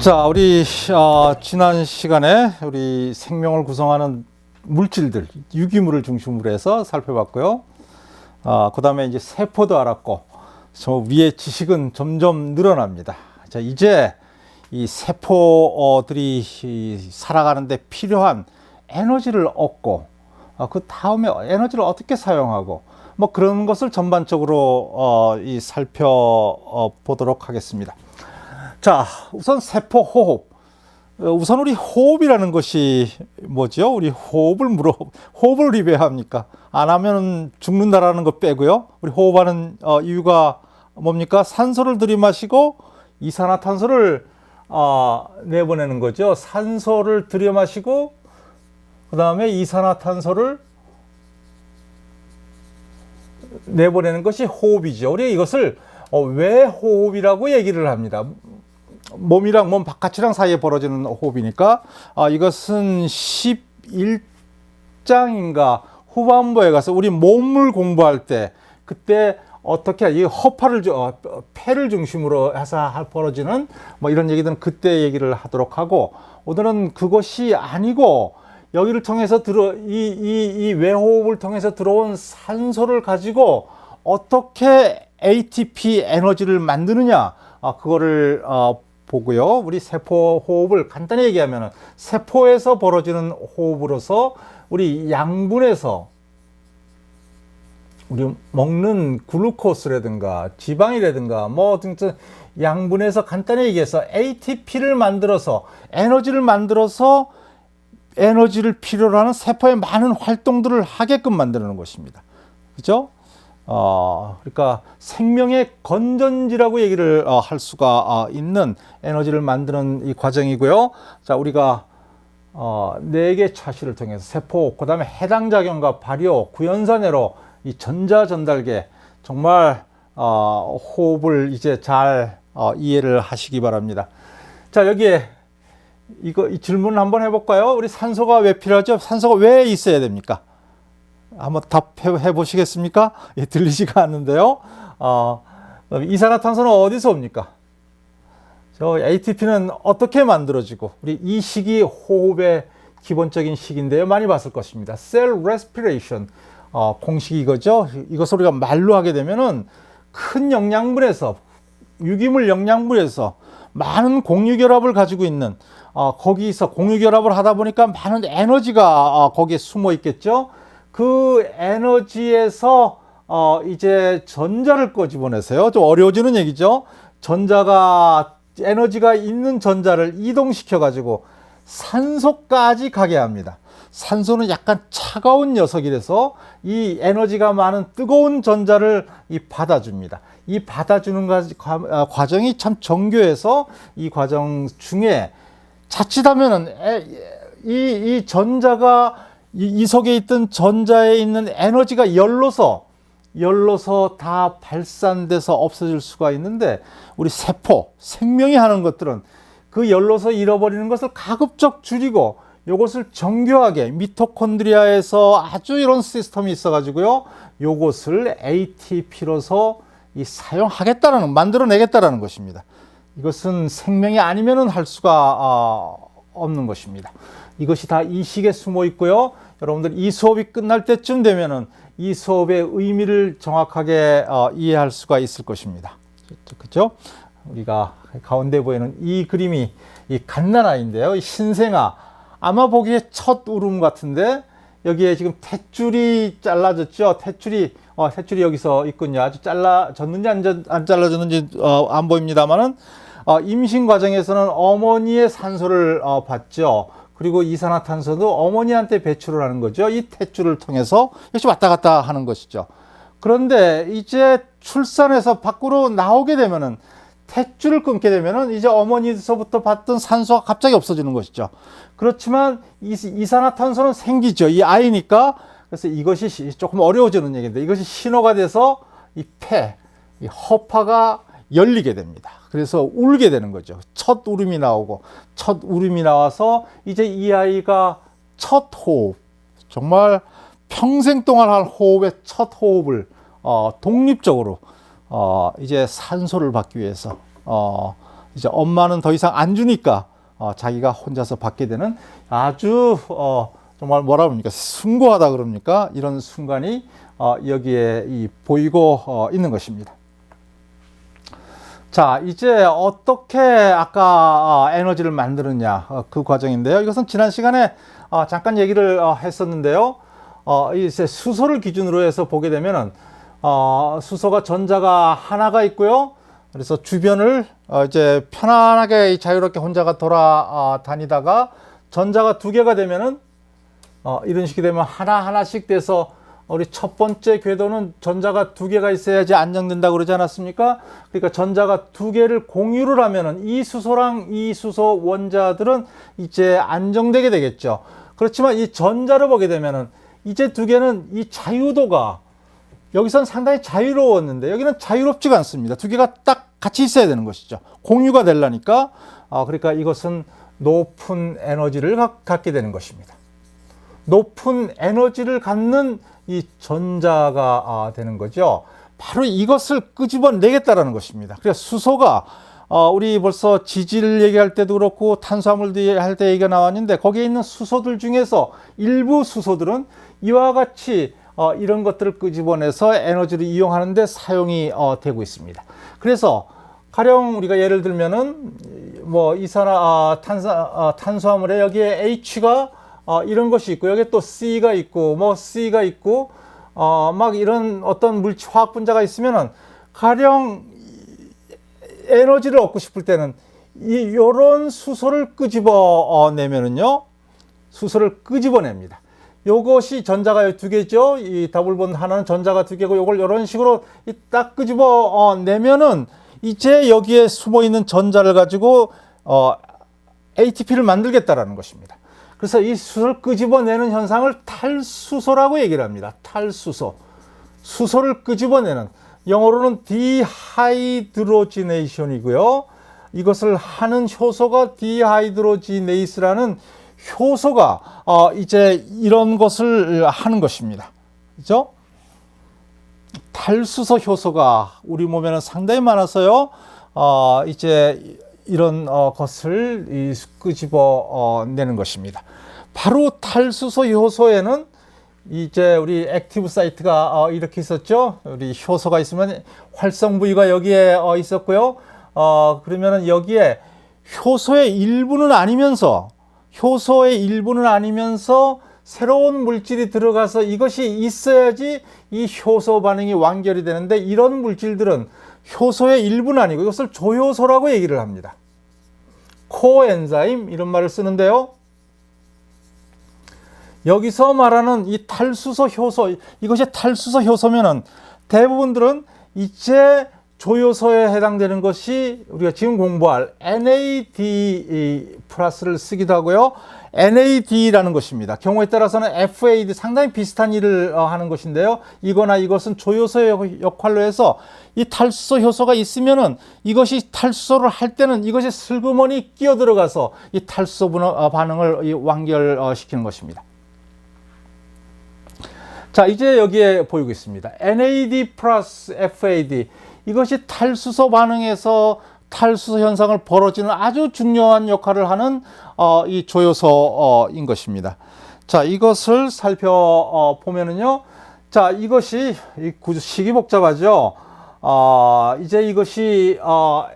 자, 우리 어, 지난 시간에 우리 생명을 구성하는 물질들, 유기물을 중심으로 해서 살펴봤고요. 어, 그 다음에 이제 세포도 알았고, 저 위에 지식은 점점 늘어납니다. 자, 이제 이 세포들이 이 살아가는데 필요한 에너지를 얻고, 어, 그 다음에 에너지를 어떻게 사용하고, 뭐 그런 것을 전반적으로 어, 이 살펴보도록 하겠습니다. 자, 우선 세포 호흡. 어, 우선 우리 호흡이라는 것이 뭐죠? 우리 호흡을 물어 호흡을 왜 합니까? 안 하면 죽는다라는 거 빼고요. 우리 호흡하는 어, 이유가 뭡니까? 산소를 들이마시고 이산화탄소를 어, 내보내는 거죠. 산소를 들이마시고 그 다음에 이산화탄소를 내보내는 것이 호흡이죠. 우리 이것을 어, 왜 호흡이라고 얘기를 합니다. 몸이랑 몸 바깥이랑 사이에 벌어지는 호흡이니까 아, 이것은 11장인가? 후반부에 가서 우리 몸을 공부할 때 그때 어떻게 이 허파를 어, 폐를 중심으로 해서 벌어지는 뭐 이런 얘기들은 그때 얘기를 하도록 하고 오늘은 그것이 아니고 여기를 통해서 들어 이이이 외호흡을 통해서 들어온 산소를 가지고 어떻게 ATP 에너지를 만드느냐? 아, 그거를 어, 보고요. 우리 세포 호흡을 간단히 얘기하면 세포에서 벌어지는 호흡으로서 우리 양분에서 우리 먹는 글루코스라든가 지방이라든가 뭐 등등 양분에서 간단히 얘기해서 ATP를 만들어서 에너지를 만들어서 에너지를 필요로 하는 세포의 많은 활동들을 하게끔 만드는 것입니다. 그죠? 어, 그러니까 생명의 건전지라고 얘기를 어, 할 수가 어, 있는 에너지를 만드는 이 과정이고요. 자, 우리가 어, 네개 차시를 통해서 세포, 그 다음에 해당 작용과 발효, 구연산회로 이 전자 전달계 정말 어, 호흡을 이제 잘 어, 이해를 하시기 바랍니다. 자, 여기에 이거 이 질문 한번 해볼까요? 우리 산소가 왜 필요하죠? 산소가 왜 있어야 됩니까? 한번 답해 보시겠습니까? 예, 들리지가 않는데요. 어, 이산화탄소는 어디서 옵니까? 저 ATP는 어떻게 만들어지고 우리 이 식이 호흡의 기본적인 식인데요. 많이 봤을 것입니다. Cell respiration 어, 공식이 이거죠. 이것을 우리가 말로 하게 되면은 큰 영양분에서 유기물 영양분에서 많은 공유결합을 가지고 있는 어, 거기서 공유결합을 하다 보니까 많은 에너지가 어, 거기에 숨어 있겠죠. 그 에너지에서 어 이제 전자를 꺼집어내세요. 좀 어려워지는 얘기죠. 전자가 에너지가 있는 전자를 이동시켜 가지고 산소까지 가게 합니다. 산소는 약간 차가운 녀석이라서 이 에너지가 많은 뜨거운 전자를 이 받아줍니다. 이 받아주는 아, 과정이 참 정교해서 이 과정 중에 자칫하면은 이, 이 전자가 이, 이 속에 있던 전자에 있는 에너지가 열로서 열로서 다 발산돼서 없어질 수가 있는데 우리 세포 생명이 하는 것들은 그 열로서 잃어버리는 것을 가급적 줄이고 요것을 정교하게 미토콘드리아에서 아주 이런 시스템이 있어 가지고요 요것을 ATP로서 이 사용하겠다라는 만들어 내겠다라는 것입니다. 이것은 생명이 아니면은 할 수가 어, 없는 것입니다. 이것이 다 이 식에 숨어 있고요. 여러분들 이 수업이 끝날 때쯤 되면은 이 수업의 의미를 정확하게 어, 이해할 수가 있을 것입니다. 그렇죠? 우리가 가운데 보이는 이 그림이 이 갓난아인데요. 이 신생아 아마 보기에 첫 울음 같은데 여기에 지금 탯줄이 잘라졌죠. 탯줄이 어, 탯줄이 여기서 있군요. 아주 잘라졌는지 안, 안 잘라졌는지 어, 안 보입니다만은 어, 임신 과정에서는 어머니의 산소를 어, 받죠. 그리고 이산화탄소도 어머니한테 배출을 하는 거죠. 이 탯줄을 통해서 역시 왔다 갔다 하는 것이죠. 그런데 이제 출산해서 밖으로 나오게 되면은 탯줄을 끊게 되면은 이제 어머니에서부터 받던 산소가 갑자기 없어지는 것이죠. 그렇지만 이산화탄소는 생기죠. 이 아이니까 그래서 이것이 조금 어려워지는 얘기인데 이것이 신호가 돼서 이 폐, 이 허파가 열리게 됩니다. 그래서 울게 되는 거죠. 첫 울음이 나오고 첫 울음이 나와서 이제 이 아이가 첫 호흡 정말 평생 동안 할 호흡의 첫 호흡을 어, 독립적으로 어, 이제 산소를 받기 위해서 어, 이제 엄마는 더 이상 안 주니까 어, 자기가 혼자서 받게 되는 아주 어, 정말 뭐라 그럽니까 숭고하다 그럽니까 이런 순간이 어, 여기에 이 보이고 어, 있는 것입니다. 자, 이제 어떻게 아까 어, 에너지를 만드느냐 어, 그 과정인데요. 이것은 지난 시간에 어, 잠깐 얘기를 어, 했었는데요. 어, 이제 수소를 기준으로 해서 보게 되면은 어, 수소가 전자가 하나가 있고요. 그래서 주변을 어, 이제 편안하게 자유롭게 혼자가 돌아다니다가 전자가 두 개가 되면은 어, 이런 식이 되면 하나 하나씩 돼서 우리 첫 번째 궤도는 전자가 두 개가 있어야지 안정된다고 그러지 않았습니까? 그러니까 전자가 두 개를 공유를 하면은 이 수소랑 이 수소 원자들은 이제 안정되게 되겠죠. 그렇지만 이 전자를 보게 되면은 이제 두 개는 이 자유도가 여기선 상당히 자유로웠는데 여기는 자유롭지가 않습니다. 두 개가 딱 같이 있어야 되는 것이죠. 공유가 되려니까 아, 그러니까 이것은 높은 에너지를 갖- 갖게 되는 것입니다. 높은 에너지를 갖는 이 전자가 아, 되는 거죠. 바로 이것을 끄집어내겠다라는 것입니다. 그래서 수소가 어, 우리 벌써 지질 얘기할 때도 그렇고 탄수화물 할 때 얘기가 나왔는데 거기에 있는 수소들 중에서 일부 수소들은 이와 같이 어, 이런 것들을 끄집어내서 에너지를 이용하는데 사용이 어, 되고 있습니다. 그래서 가령 우리가 예를 들면은 뭐 이산화 아, 탄사, 아, 탄수화물에 여기에 H가 어, 이런 것이 있고 여기 또 C가 있고 뭐 C가 있고 어, 막 이런 어떤 물질 화학 분자가 있으면은 가령 에너지를 얻고 싶을 때는 이 요런 수소를 끄집어 어, 내면은요 수소를 끄집어냅니다. 요것이 전자가 두 개죠. 이 더블 본드 하나는 전자가 두 개고 요걸 이런 식으로 이딱 끄집어 어, 내면은 이제 여기에 숨어 있는 전자를 가지고 어, ATP를 만들겠다라는 것입니다. 그래서 이 수소를 끄집어내는 현상을 탈수소라고 얘기를 합니다. 탈수소. 수소를 끄집어내는 영어로는 디하이드로지네이션이고요. 이것을 하는 효소가 디하이드로지네이스라는 효소가 어, 이제 이런 것을 하는 것입니다. 그죠? 탈수소 효소가 우리 몸에는 상당히 많아서요. 어, 이제 이런 어, 것을 이 끄집어 어, 내는 것입니다. 바로 탈수소 효소에는 이제 우리 액티브 사이트가 어, 이렇게 있었죠. 우리 효소가 있으면 활성 부위가 여기에 어, 있었고요. 어, 그러면은 여기에 효소의 일부는 아니면서 효소의 일부는 아니면서 새로운 물질이 들어가서 이것이 있어야지 이 효소 반응이 완결이 되는데 이런 물질들은 효소의 일부는 아니고 이것을 조효소라고 얘기를 합니다. 코엔자임 이런 말을 쓰는데요. 여기서 말하는 이 탈수소 효소 이것이 탈수소 효소면은 대부분들은 이제 조효소에 해당되는 것이 우리가 지금 공부할 NAD 플러스를 쓰기도 하고요. NAD라는 것입니다. 경우에 따라서는 FAD 상당히 비슷한 일을 어, 하는 것인데요. 이거나 이것은 조효소의 역할로 해서 이 탈수소 효소가 있으면은 이것이 탈수소를 할 때는 이것이 슬그머니 끼어 들어가서 이 탈수소 어, 반응을 이 완결시키는 것입니다. 자, 이제 여기에 보이고 있습니다. NAD 플러스 FAD. 이것이 탈수소 반응에서 탈수소 현상을 벌어지는 아주 중요한 역할을 하는 어, 이 조효소인 것입니다. 자, 이것을 살펴보면은요. 자, 이것이 이 구식이 복잡하죠. 어, 이제 이것이 어,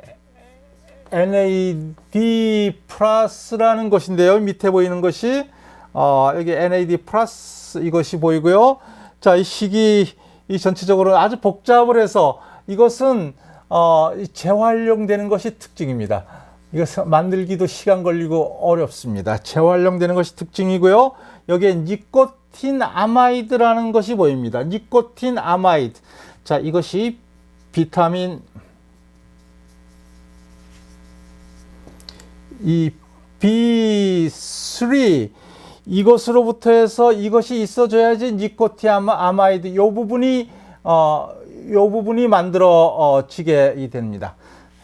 NAD 플러스라는 것인데요. 밑에 보이는 것이 어, 여기 NAD 플러스 이것이 보이고요. 자, 이 식이 이 전체적으로 아주 복잡을 해서 이것은 어, 이 재활용되는 것이 특징입니다. 이것을 만들기도 시간 걸리고 어렵습니다. 재활용되는 것이 특징이고요. 여기에 니코틴 아마이드라는 것이 보입니다. 니코틴 아마이드. 자, 이것이 비타민 이 B3 이것으로부터 해서 이것이 있어줘야지 니코틴 아마- 아마이드 요 부분이 어, 요 부분이 만들어지게 됩니다.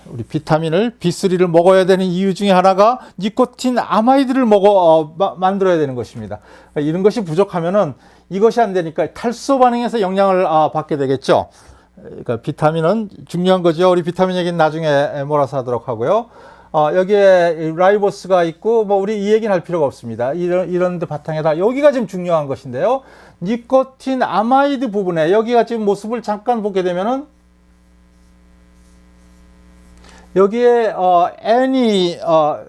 우리 비타민을 B3를 먹어야 되는 이유 중에 하나가 니코틴 아마이드를 먹어 어, 마- 만들어야 되는 것입니다. 이런 것이 부족하면은 이것이 안 되니까 탈수 반응에서 영향을 아, 받게 되겠죠. 그러니까 비타민은 중요한 거죠. 우리 비타민 얘기는 나중에 몰아서 하도록 하고요. 어, 여기에 라이보스가 있고 뭐 우리 이 얘기는 할 필요가 없습니다. 이런 이런 데 바탕에다 여기가 지금 중요한 것인데요. 니코틴 아마이드 부분에 여기가 지금 모습을 잠깐 보게 되면은 여기에 어 N이 어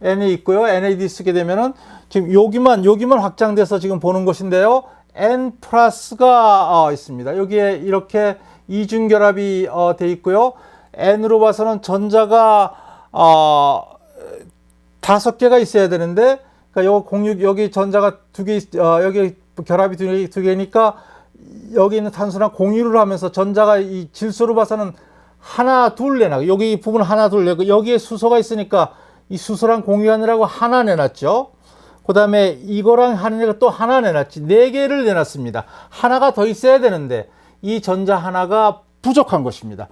N이 있고요. NAD 쓰게 되면은 지금 여기만 여기만 확장돼서 지금 보는 것인데요. N 플러스가 어, 있습니다. 여기에 이렇게 이중 결합이 어, 돼 있고요. N으로 봐서는 전자가 어, 다섯 개가 있어야 되는데, 그러니까 요 공유 여기 전자가 두 개, 어, 여기 결합이 두, 개, 두 개니까 여기 있는 탄소랑 공유를 하면서 전자가 이 질소로 봐서는 하나 둘 내놔. 여기 이 부분 하나 둘 내고 여기에 수소가 있으니까 이 수소랑 공유하느라고 하나 내놨죠. 그 다음에 이거랑 하느니까 또 하나 내놨지. 네 개를 내놨습니다. 하나가 더 있어야 되는데 이 전자 하나가 부족한 것입니다.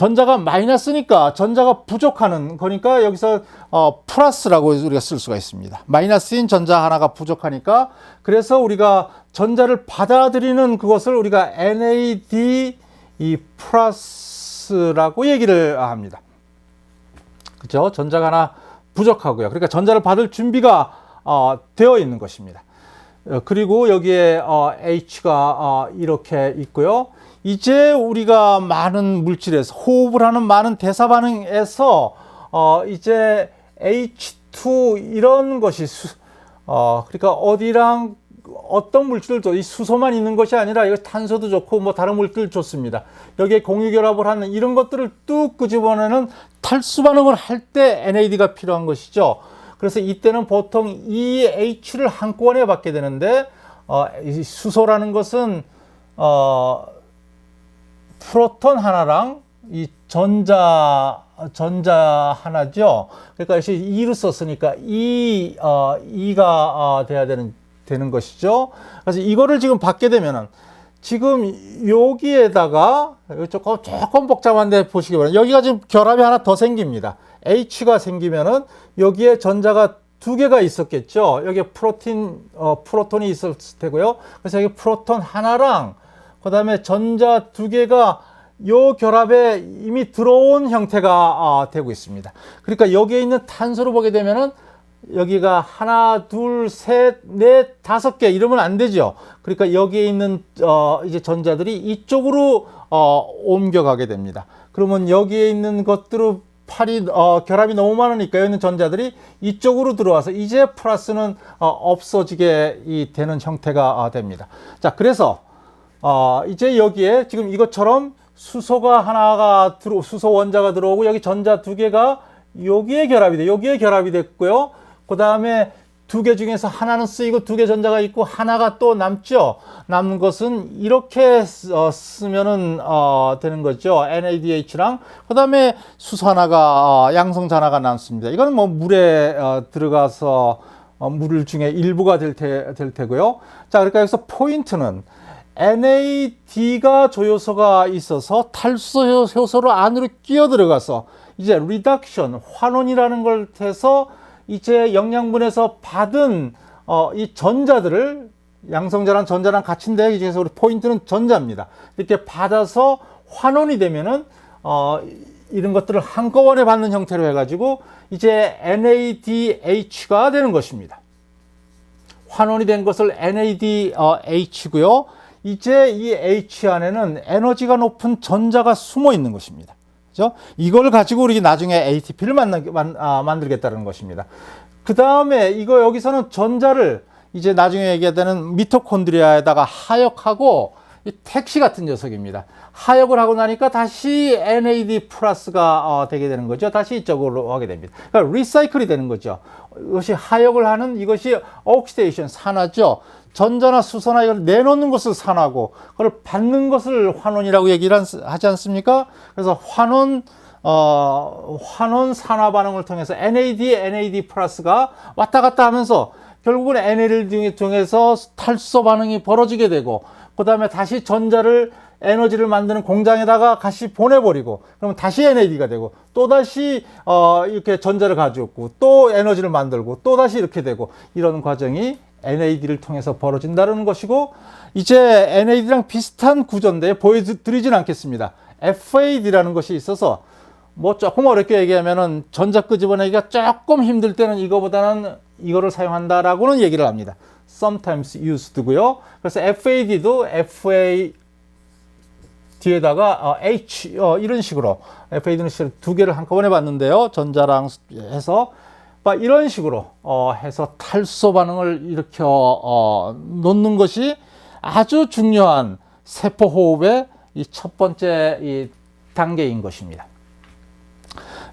전자가 마이너스니까 전자가 부족하는 거니까 여기서 어, 플러스라고 우리가 쓸 수가 있습니다. 마이너스인 전자 하나가 부족하니까 그래서 우리가 전자를 받아들이는 그것을 우리가 NAD 이 플러스라고 얘기를 합니다. 그죠? 전자가 하나 부족하고요. 그러니까 전자를 받을 준비가 어, 되어 있는 것입니다. 어, 그리고 여기에 어, H가 어, 이렇게 있고요. 이제 우리가 많은 물질에서 호흡을 하는 많은 대사 반응에서 어, 이제 H2 이런 것이 수, 어, 그러니까 어디랑 어떤 물질도 이 수소만 있는 것이 아니라 이거 탄소도 좋고 뭐 다른 물질 좋습니다. 여기에 공유 결합을 하는 이런 것들을 뚝 끄집어내는 탈수 반응을 할 때 NAD가 필요한 것이죠. 그래서 이때는 보통 이 H를 한꺼번에 받게 되는데 어, 이 수소라는 것은 어, 프로톤 하나랑 이 전자 전자 하나죠. 그러니까 역시 2를 썼으니까 이 어, 2가 어, 돼야 되는 되는 것이죠. 그래서 이거를 지금 받게 되면은 지금 여기에다가 조금 조금 복잡한데 보시기 바랍니다. 여기가 지금 결합이 하나 더 생깁니다. H가 생기면은 여기에 전자가 두 개가 있었겠죠. 여기에 프로틴 어, 프로톤이 있을 테고요. 그래서 여기 프로톤 하나랑 그 다음에 전자 두 개가 요 결합에 이미 들어온 형태가 어, 되고 있습니다. 그러니까 여기에 있는 탄소를 보게 되면은 여기가 하나, 둘, 셋, 넷, 다섯 개 이러면 안 되죠. 그러니까 여기에 있는 어, 이제 전자들이 이쪽으로 어, 옮겨가게 됩니다. 그러면 여기에 있는 것들을 팔이 어, 결합이 너무 많으니까 있는 전자들이 이쪽으로 들어와서 이제 플러스는 어, 없어지게 이 되는 형태가 어, 됩니다. 자, 그래서 어, 이제 여기에 지금 이것처럼 수소가 하나가 들어 수소 원자가 들어오고 여기 전자 두 개가 여기에 결합이 돼 여기에 결합이 됐고요. 그 다음에 두 개 중에서 하나는 쓰이고 두 개 전자가 있고 하나가 또 남죠. 남는 것은 이렇게 어, 쓰면은 어, 되는 거죠. NADH랑 그 다음에 수소 하나가 어, 양성자 하나가 남습니다. 이거는 뭐 물에 어, 들어가서 어, 물 중에 일부가 될, 테, 될 테고요. 자, 그러니까 여기서 포인트는 NAD가 조효소가 있어서 탈수 효소로 안으로 끼어 들어가서 이제 리덕션 환원이라는 걸 해서 이제 영양분에서 받은 어, 이 전자들을 양성자랑 전자랑 같은데 이제 우리 포인트는 전자입니다. 이렇게 받아서 환원이 되면은 어, 이런 것들을 한꺼번에 받는 형태로 해가지고 이제 NADH가 되는 것입니다. 환원이 된 것을 NADH고요. 이제 이 H 안에는 에너지가 높은 전자가 숨어 있는 것입니다. 그죠? 이걸 가지고 우리 나중에 ATP를 만나, 만, 아, 만들겠다는 것입니다. 그 다음에 이거 여기서는 전자를 이제 나중에 얘기하는 미토콘드리아에다가 하역하고 이 택시 같은 녀석입니다. 하역을 하고 나니까 다시 NAD 플러스가 어, 되게 되는 거죠. 다시 이쪽으로 하게 됩니다. 그러니까 리사이클이 되는 거죠. 이것이 하역을 하는 이것이 옥시데이션 산화죠. 전자나 수소나 이걸 내놓는 것을 산화고 그걸 받는 것을 환원이라고 얘기를 하지 않습니까? 그래서 환원 어, 환원 산화 반응을 통해서 NAD, NAD 플러스가 왔다 갔다 하면서 결국은 NAD를 통해서 탈소 반응이 벌어지게 되고 그 다음에 다시 전자를 에너지를 만드는 공장에다가 다시 보내버리고 그러면 다시 NAD가 되고 또 다시 어 이렇게 전자를 가져오고 또 에너지를 만들고 또 다시 이렇게 되고 이런 과정이 NAD를 통해서 벌어진다는 것이고 이제 NAD랑 비슷한 구조인데 보여드리진 않겠습니다. FAD라는 것이 있어서 뭐 조금 어렵게 얘기하면은 전자 끄집어내기가 조금 힘들 때는 이거보다는 이거를 사용한다라고는 얘기를 합니다. sometimes used고요. 그래서 FAD도 FA 뒤에다가 어, H 어, 이런 식으로 FAD는 두 개를 한꺼번에 봤는데요. 전자랑 해서 막 이런 식으로 어, 해서 탈소 반응을 일으켜 어, 놓는 것이 아주 중요한 세포 호흡의 이 첫 번째 이 단계인 것입니다.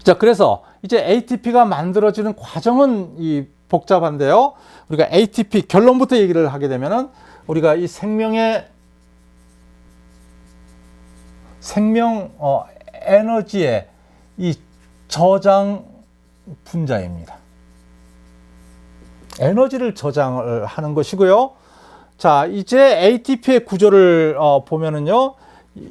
자, 그래서 이제 ATP가 만들어지는 과정은 이 복잡한데요. 우리가 ATP 결론부터 얘기를 하게 되면은 우리가 이 생명의 생명 어, 에너지의 이 저장 분자입니다. 에너지를 저장을 하는 것이고요. 자, 이제 ATP의 구조를 어, 보면은요.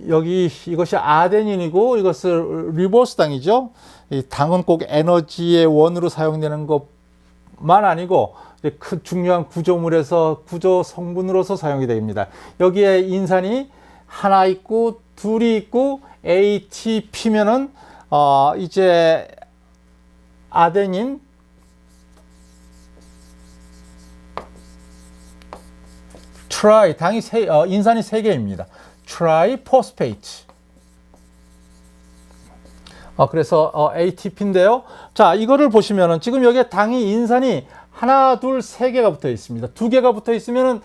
여기 이것이 아데닌이고 이것을 리버스 당이죠. 이 당은 꼭 에너지의 원으로 사용되는 것만 아니고 큰 중요한 구조물에서 구조 성분으로서 사용이 됩니다. 여기에 인산이 하나 있고 둘이 있고 ATP면은 어 이제 아데닌 트라이 당이 세, 어, 인산이 세 개입니다. 트라이 포스페이트. 어, 그래서 어, ATP인데요. 자, 이거를 보시면은 지금 여기에 당이 인산이 하나, 둘, 세 개가 붙어 있습니다. 두 개가 붙어 있으면은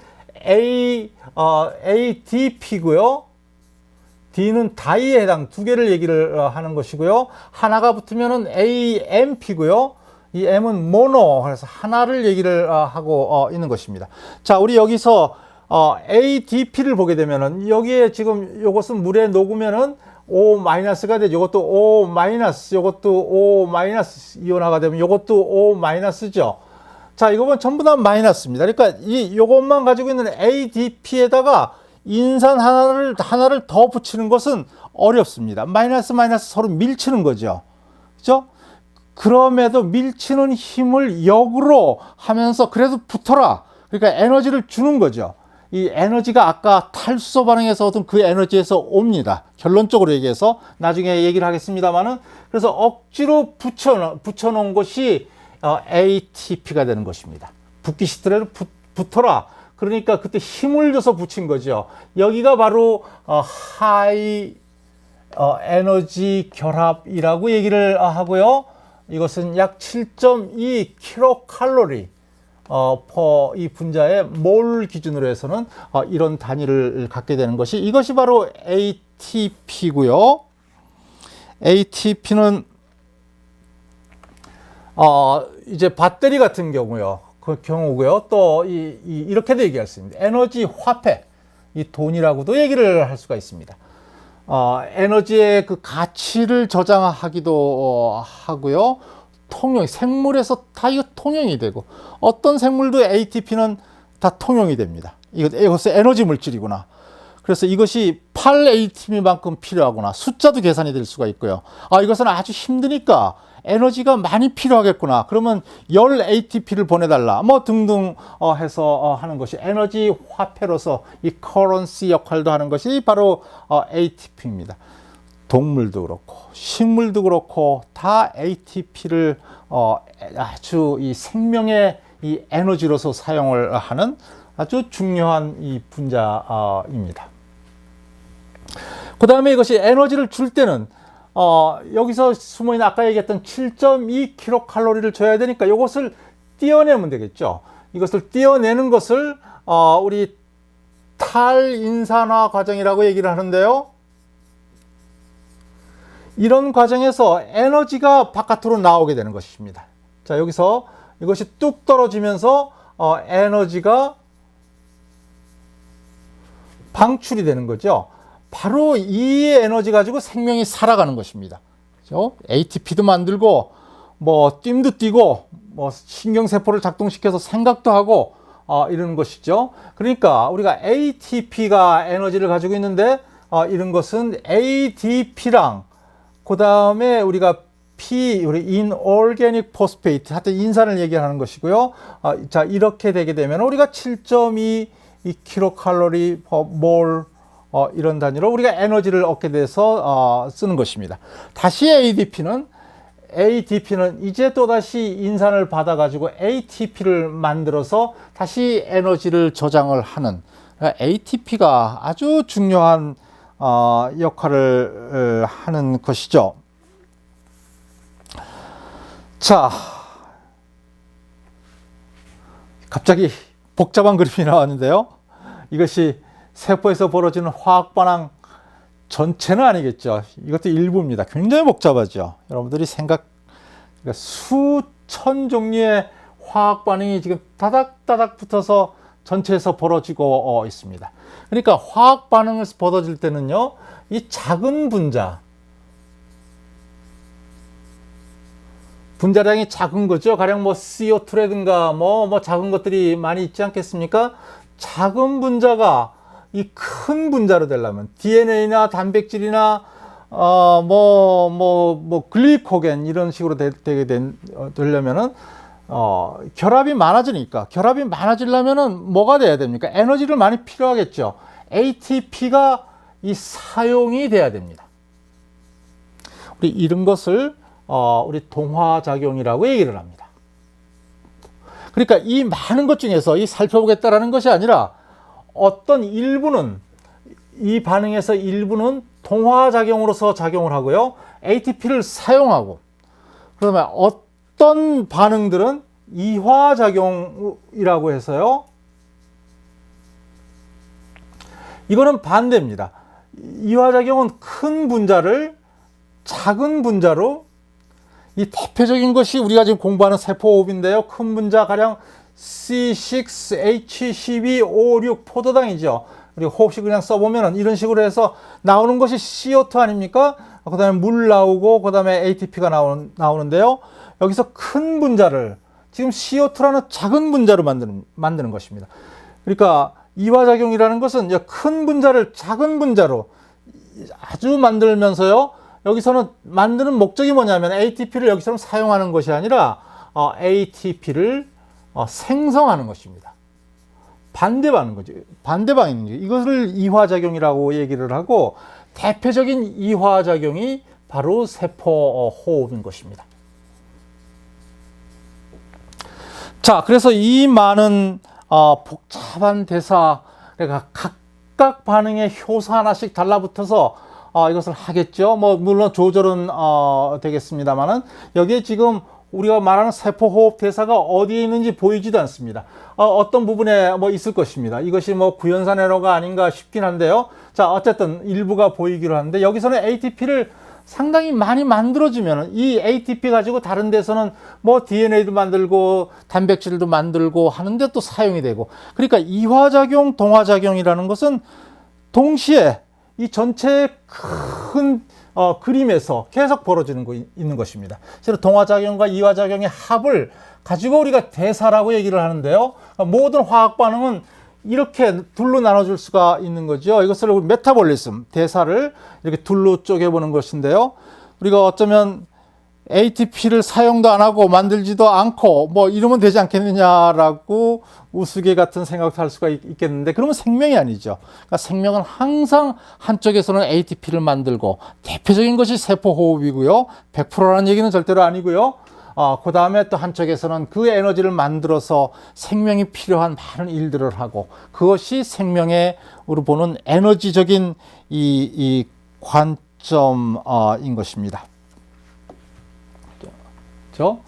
A 어, ADP고요. D는 다이에 해당 두 개를 얘기를 어, 하는 것이고요. 하나가 붙으면은 AMP고요. 이 M은 모노 그래서 하나를 얘기를 어, 하고 어, 있는 것입니다. 자, 우리 여기서 어, ADP를 보게 되면은 여기에 지금 이것은 물에 녹으면은 O 마이너스가 되죠. 이것도 O 마이너스, 이것도 O 마이너스 이온화가 되면 이것도 O 마이너스죠. 자, 이거는 전부 다 마이너스입니다. 그러니까 이 이것만 가지고 있는 ADP에다가 인산 하나를 하나를 더 붙이는 것은 어렵습니다. 마이너스 마이너스 서로 밀치는 거죠. 그죠? 그럼에도 밀치는 힘을 역으로 하면서 그래도 붙어라. 그러니까 에너지를 주는 거죠. 이 에너지가 아까 탈수소 반응에서 얻은 그 에너지에서 옵니다. 결론적으로 얘기해서 나중에 얘기를 하겠습니다만은 그래서 억지로 붙여 붙여놓은 것이 어, ATP가 되는 것입니다. 붙기 싫더라도 붙, 붙어라. 그러니까 그때 힘을 줘서 붙인 거죠. 여기가 바로 어, 하이 어, 에너지 결합이라고 얘기를 하고요. 이것은 약 7.2 킬로칼로리 어, 퍼 이 분자의 몰 기준으로 해서는 어, 이런 단위를 갖게 되는 것이 이것이 바로 ATP고요. ATP는 어, 이제 배터리 같은 경우요. 그 경우고요. 또 이, 이, 이렇게도 얘기할 수 있습니다. 에너지 화폐, 이 돈이라고도 얘기를 할 수가 있습니다. 어, 에너지의 그 가치를 저장하기도 어, 하고요. 통용, 생물에서 다 이거 통용이 되고 어떤 생물도 ATP는 다 통용이 됩니다. 이거 이것은 에너지 물질이구나. 그래서 이것이 8ATP만큼 필요하구나. 숫자도 계산이 될 수가 있고요. 아, 이것은 아주 힘드니까 에너지가 많이 필요하겠구나. 그러면 10 ATP를 보내달라. 뭐 등등 어, 해서 어, 하는 것이 에너지 화폐로서 이 커런시 역할도 하는 것이 바로 어, ATP입니다. 동물도 그렇고 식물도 그렇고 다 ATP를 어, 아주 이 생명의 이 에너지로서 사용을 하는 아주 중요한 이 분자입니다. 그 다음에 이것이 에너지를 줄 때는 어, 여기서 숨어 있는 아까 얘기했던 7.2 킬로칼로리를 줘야 되니까 이것을 띄어내면 되겠죠. 이것을 띄어내는 것을 어, 우리 탈인산화 과정이라고 얘기를 하는데요. 이런 과정에서 에너지가 바깥으로 나오게 되는 것입니다. 자, 여기서 이것이 뚝 떨어지면서 어, 에너지가 방출이 되는 거죠. 바로 이 에너지 가지고 생명이 살아가는 것입니다. 그죠? ATP도 만들고 뭐 뜀도 뛰고 뭐 신경세포를 작동시켜서 생각도 하고 어, 이런 것이죠. 그러니까 우리가 ATP가 에너지를 가지고 있는데 어, 이런 것은 ADP랑 그 다음에 우리가 P 우리 inorganic phosphate 하여튼 인산을 얘기하는 것이고요. 아, 자 이렇게 되게 되면 우리가 7.2 이 킬로칼로리 per 어, 이런 단위로 우리가 에너지를 얻게 돼서 어, 쓰는 것입니다. 다시 ADP는 ADP는 이제 또 다시 인산을 받아 가지고 ATP를 만들어서 다시 에너지를 저장을 하는 그러니까 ATP가 아주 중요한 어, 역할을 어, 하는 것이죠. 자, 갑자기 복잡한 그림이 나왔는데요. 이것이 세포에서 벌어지는 화학 반응 전체는 아니겠죠. 이것도 일부입니다. 굉장히 복잡하죠. 여러분들이 생각 그러니까 수천 종류의 화학 반응이 지금 다닥다닥 붙어서 전체에서 벌어지고 어, 있습니다. 그러니까 화학 반응을 벌어질 때는요, 이 작은 분자, 분자량이 작은 거죠. 가령 뭐 CO2라든가 뭐, 뭐 작은 것들이 많이 있지 않겠습니까? 작은 분자가 이 큰 분자로 되려면 DNA나 단백질이나 어, 뭐, 뭐, 뭐, 글리코겐 이런 식으로 되, 게 된, 어, 되려면은 어, 결합이 많아지니까 결합이 많아지려면은 뭐가 돼야 됩니까? 에너지를 많이 필요하겠죠. ATP가 이 사용이 돼야 됩니다. 우리 이런 것을 어, 우리 동화작용이라고 얘기를 합니다. 그러니까 이 많은 것 중에서 이 살펴보겠다라는 것이 아니라 어떤 일부는 이 반응에서 일부는 동화 작용으로서 작용을 하고요. ATP를 사용하고 그러면 어떤 반응들은 이화 작용이라고 해서요. 이거는 반대입니다. 이화 작용은 큰 분자를 작은 분자로 이 대표적인 것이 우리가 지금 공부하는 세포호흡인데요. 큰 분자 가령 C6H12O6 포도당이죠. 우리 호흡식 그냥 써보면 이런 식으로 해서 나오는 것이 CO2 아닙니까? 그 다음에 물 나오고 그 다음에 ATP가 나오는, 나오는데요. 여기서 큰 분자를 지금 CO2라는 작은 분자로 만드는, 만드는 것입니다. 그러니까 이화작용이라는 것은 큰 분자를 작은 분자로 아주 만들면서요. 여기서는 만드는 목적이 뭐냐면 ATP를 여기서는 사용하는 것이 아니라 어, ATP를 어, 생성하는 것입니다. 반대 반응 거죠. 반대 방향이죠. 이것을 이화작용이라고 얘기를 하고 대표적인 이화작용이 바로 세포 어, 호흡인 것입니다. 자, 그래서 이 많은 어, 복잡한 대사, 그러니까 각각 반응의 효소 하나씩 달라붙어서 어, 이것을 하겠죠. 뭐 물론 조절은 어, 되겠습니다만은 여기에 지금 우리가 말하는 세포 호흡 대사가 어디에 있는지 보이지도 않습니다. 어, 떤 부분에 뭐 있을 것입니다. 이것이 뭐 구연산 에러가 아닌가 싶긴 한데요. 자, 어쨌든 일부가 보이기로 하는데 여기서는 ATP를 상당히 많이 만들어지면 이 ATP 가지고 다른 데서는 뭐 DNA도 만들고 단백질도 만들고 하는데 또 사용이 되고 그러니까 이화작용, 동화작용이라는 것은 동시에 이 전체 큰 어, 그림에서 계속 벌어지는 거 있는 것입니다. 실로 동화작용과 이화작용의 합을 가지고 우리가 대사라고 얘기를 하는데요. 모든 화학 반응은 이렇게 둘로 나눠줄 수가 있는 거죠. 이것을 메타볼리즘, 대사를 이렇게 둘로 쪼개보는 것인데요. 우리가 어쩌면 ATP를 사용도 안 하고 만들지도 않고 뭐 이러면 되지 않겠느냐라고 우스개 같은 생각도 할 수가 있, 겠는데 그러면 생명이 아니죠. 그러니까 생명은 항상 한쪽에서는 ATP를 만들고 대표적인 것이 세포 호흡이고요. 100%라는 얘기는 절대로 아니고요. 어, 그 다음에 또 한쪽에서는 그 에너지를 만들어서 생명이 필요한 많은 일들을 하고 그것이 생명의 우리 보는 에너지적인 이, 이 관점인 어, 것입니다. 그렇죠?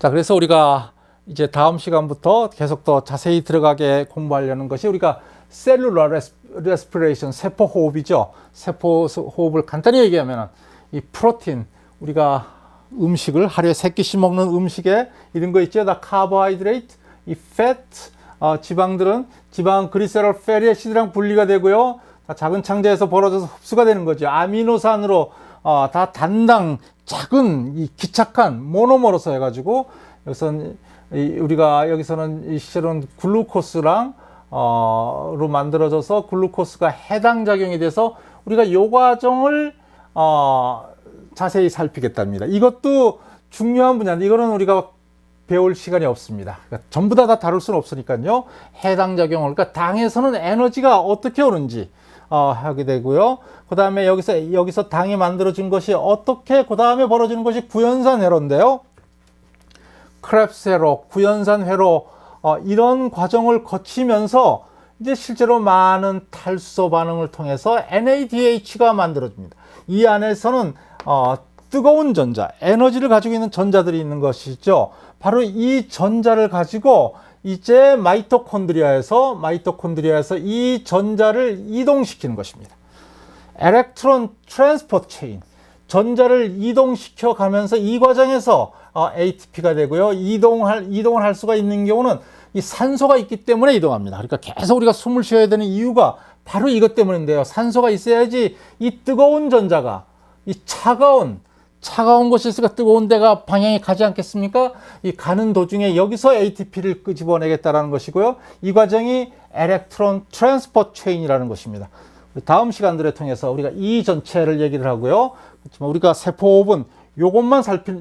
자, 그래서 우리가 이제 다음 시간부터 계속 더 자세히 들어가게 공부하려는 것이 우리가 셀룰러 레스피레이션 세포 호흡이죠. 세포 호흡을 간단히 얘기하면 이 프로틴 우리가 음식을 하루에 세 끼씩 먹는 음식에 이런 거 있죠. 다 카보하이드레이트, 이 패트, 어, 지방들은 지방 그리세롤 페리에시드랑 분리가 되고요. 다 작은 창자에서 벌어져서 흡수가 되는 거죠. 아미노산으로 어, 다 단당 작은 이 기착한 모노머로서 해가지고 여기서는 우리가 여기서는 실은 글루코스랑 어로 만들어져서 글루코스가 해당 작용이 돼서 우리가 요 과정을 어 자세히 살피겠답니다. 이것도 중요한 분야인데 이거는 우리가 배울 시간이 없습니다. 그러니까 전부 다, 다 다룰 수는 없으니까요. 해당 작용을 그러니까 당에서는 에너지가 어떻게 오는지 어, 하게 되고요. 그 다음에 여기서 여기서 당이 만들어진 것이 어떻게 그 다음에 벌어지는 것이 구연산 회로인데요. 크랩스 회로, 구연산 회로 어, 이런 과정을 거치면서 이제 실제로 많은 탈소 반응을 통해서 NADH가 만들어집니다. 이 안에서는 어, 뜨거운 전자, 에너지를 가지고 있는 전자들이 있는 것이죠. 바로 이 전자를 가지고 이제 마이토콘드리아에서 마이토콘드리아에서 이 전자를 이동시키는 것입니다. 엘렉트론 트랜스포트 체인 전자를 이동시켜 가면서 이 과정에서 어, ATP가 되고요. 이동할 이동을 할 수가 있는 경우는 이 산소가 있기 때문에 이동합니다. 그러니까 계속 우리가 숨을 쉬어야 되는 이유가 바로 이것 때문인데요. 산소가 있어야지 이 뜨거운 전자가 이 차가운 차가운 곳에서 뜨거운 데가 방향이 가지 않겠습니까? 이 가는 도중에 여기서 ATP를 끄집어내겠다라는 것이고요. 이 과정이 엘렉트론 트랜스포트 체인이라는 것입니다. 다음 시간들을 통해서 우리가 이 전체를 얘기를 하고요. 그렇지만 우리가 세포호흡은 요것만 살피,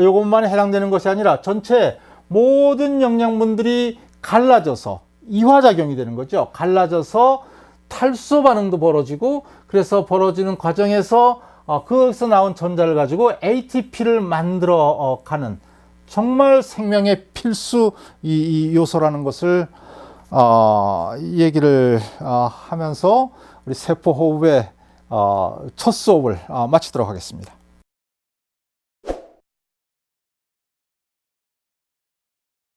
요것만 해당되는 것이 아니라 전체 모든 영양분들이 갈라져서 이화작용이 되는 거죠. 갈라져서 탈소 반응도 벌어지고 그래서 벌어지는 과정에서 어, 거기서 나온 전자를 가지고 ATP를 만들어 어, 가는 정말 생명의 필수 이, 이 요소라는 것을 어, 얘기를 어, 하면서 우리 세포 호흡의 어, 첫 수업을 어, 마치도록 하겠습니다.